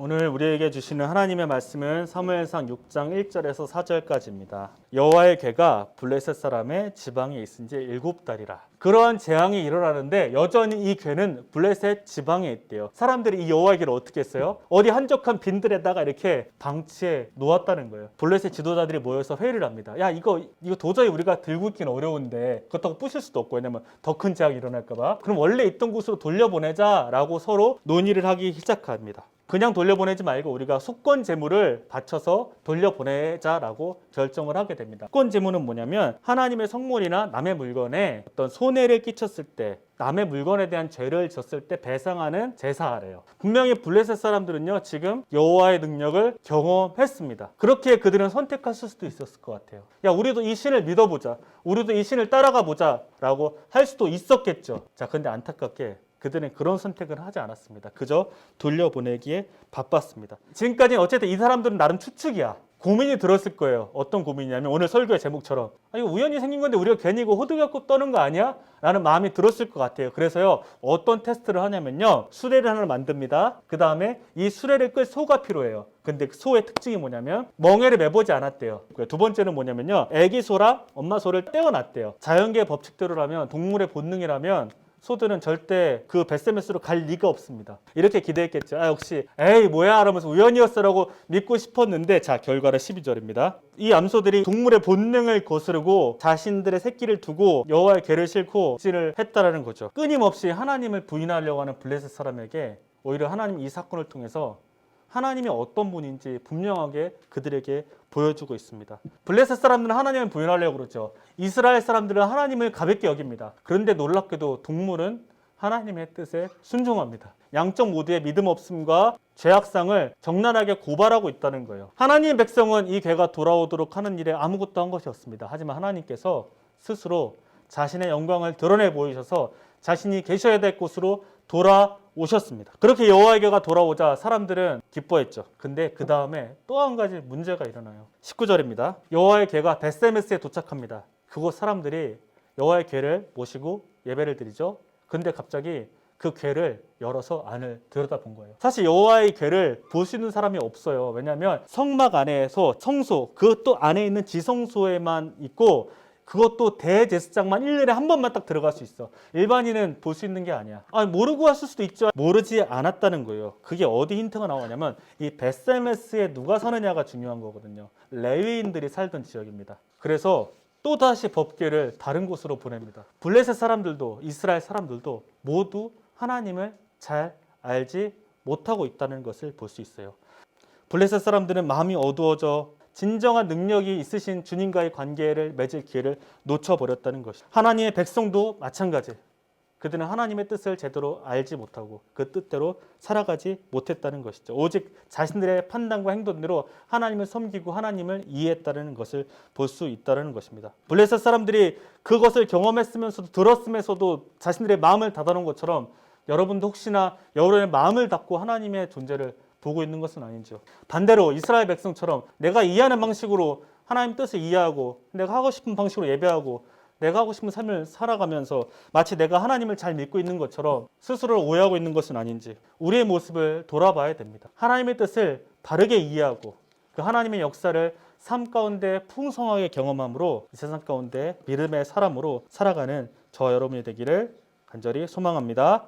오늘 우리에게 주시는 하나님의 말씀은 사무엘상 6장 1절에서 4절까지입니다. 여호와의 괴가 블레셋 사람의 지방에 있은 지 일곱 달이라. 그러한 재앙이 일어나는데 여전히 이 괴는 블레셋 지방에 있대요. 사람들이 이 여호와의 괴를 어떻게 했어요? 어디 한적한 빈들에다가 이렇게 방치해 놓았다는 거예요. 블레셋 지도자들이 모여서 회의를 합니다. 야 이거 이거 도저히 우리가 들고 있기는 어려운데 그렇다고 부실 수도 없고 왜냐면 더 큰 재앙이 일어날까 봐. 그럼 원래 있던 곳으로 돌려보내자라고 서로 논의를 하기 시작합니다. 그냥 돌려보내지 말고 우리가 속건 재물을 바쳐서 돌려보내자라고 결정을 하게 됩니다. 속건 재물은 뭐냐면 하나님의 성물이나 남의 물건에 어떤 손해를 끼쳤을 때 남의 물건에 대한 죄를 졌을 때 배상하는 제사하래요. 분명히 블레셋 사람들은요 지금 여호와의 능력을 경험했습니다. 그렇게 그들은 선택했을 수도 있었을 것 같아요. 야 우리도 이 신을 믿어보자. 우리도 이 신을 따라가 보자라고 할 수도 있었겠죠. 자 근데 안타깝게 그들은 그런 선택을 하지 않았습니다. 그저 돌려보내기에 바빴습니다. 지금까지 어쨌든 이 사람들은 나름 추측이야. 고민이 들었을 거예요. 어떤 고민이냐면 오늘 설교의 제목처럼 아, 이거 우연히 생긴 건데 우리가 괜히 이거 호들갑고 떠는 거 아니야? 라는 마음이 들었을 것 같아요. 그래서요 어떤 테스트를 하냐면요 수레를 하나 만듭니다. 그 다음에 이 수레를 끌 소가 필요해요. 근데 그 소의 특징이 뭐냐면 멍에를 매보지 않았대요. 두 번째는 뭐냐면요 애기 소랑 엄마 소를 떼어놨대요. 자연계의 법칙대로라면 동물의 본능이라면 소들은 절대 그 베세메스로 갈 리가 없습니다. 이렇게 기대했겠죠. 아, 역시 에이 뭐야 하면서 우연이었어라고 믿고 싶었는데 자 결과는 12절입니다. 이 암소들이 동물의 본능을 거스르고 자신들의 새끼를 두고 여호와의 괴를 싣고 진을 했다라는 거죠. 끊임없이 하나님을 부인하려고 하는 블레셋 사람에게 오히려 하나님 이 사건을 통해서 하나님이 어떤 분인지 분명하게 그들에게 보여주고 있습니다. 블레셋 사람들은 하나님을 부인하려고 그러죠. 이스라엘 사람들은 하나님을 가볍게 여깁니다. 그런데 놀랍게도 동물은 하나님의 뜻에 순종합니다. 양쪽 모두의 믿음 없음과 죄악상을 적나라하게 고발하고 있다는 거예요. 하나님의 백성은 이 괴가 돌아오도록 하는 일에 아무것도 한 것이 없습니다. 하지만 하나님께서 스스로 자신의 영광을 드러내 보이셔서 자신이 계셔야 될 곳으로 돌아 오셨습니다. 그렇게 여호와의 괴가 돌아오자 사람들은 기뻐했죠. 근데 그 다음에 또 한 가지 문제가 일어나요. 19절입니다. 여호와의 괴가 베세메스에 도착합니다. 그곳 사람들이 여호와의 괴를 모시고 예배를 드리죠. 근데 갑자기 그 괴를 열어서 안을 들여다본 거예요. 사실 여호와의 괴를 볼 수 있는 사람이 없어요. 왜냐하면 성막 안에서 성소 그것도 안에 있는 지성소에만 있고 그것도 대제사장만 1년에 한 번만 딱 들어갈 수 있어. 일반인은 볼 수 있는 게 아니야. 아, 모르고 왔을 수도 있죠. 모르지 않았다는 거예요. 그게 어디 힌트가 나오냐면 이 베세메스에 누가 사느냐가 중요한 거거든요. 레위인들이 살던 지역입니다. 그래서 또 다시 법궤를 다른 곳으로 보냅니다. 블레셋 사람들도 이스라엘 사람들도 모두 하나님을 잘 알지 못하고 있다는 것을 볼 수 있어요. 블레셋 사람들은 마음이 어두워져 진정한 능력이 있으신 주님과의 관계를 맺을 기회를 놓쳐버렸다는 것이. 하나님의 백성도 마찬가지. 그들은 하나님의 뜻을 제대로 알지 못하고 그 뜻대로 살아가지 못했다는 것이죠. 오직 자신들의 판단과 행동으로 하나님을 섬기고 하나님을 이해했다는 것을 볼 수 있다는 것입니다. 블레셋 사람들이 그것을 경험했으면서도 들었으면서도 자신들의 마음을 닫아놓은 것처럼 여러분도 혹시나 여러분의 마음을 닫고 하나님의 존재를 보고 있는 것은 아닌지요. 반대로 이스라엘 백성처럼 내가 이해하는 방식으로 하나님 뜻을 이해하고 내가 하고 싶은 방식으로 예배하고 내가 하고 싶은 삶을 살아가면서 마치 내가 하나님을 잘 믿고 있는 것처럼 스스로를 오해하고 있는 것은 아닌지 우리의 모습을 돌아봐야 됩니다. 하나님의 뜻을 바르게 이해하고 그 하나님의 역사를 삶 가운데 풍성하게 경험함으로 이 세상 가운데 믿음의 사람으로 살아가는 저 여러분이 되기를 간절히 소망합니다.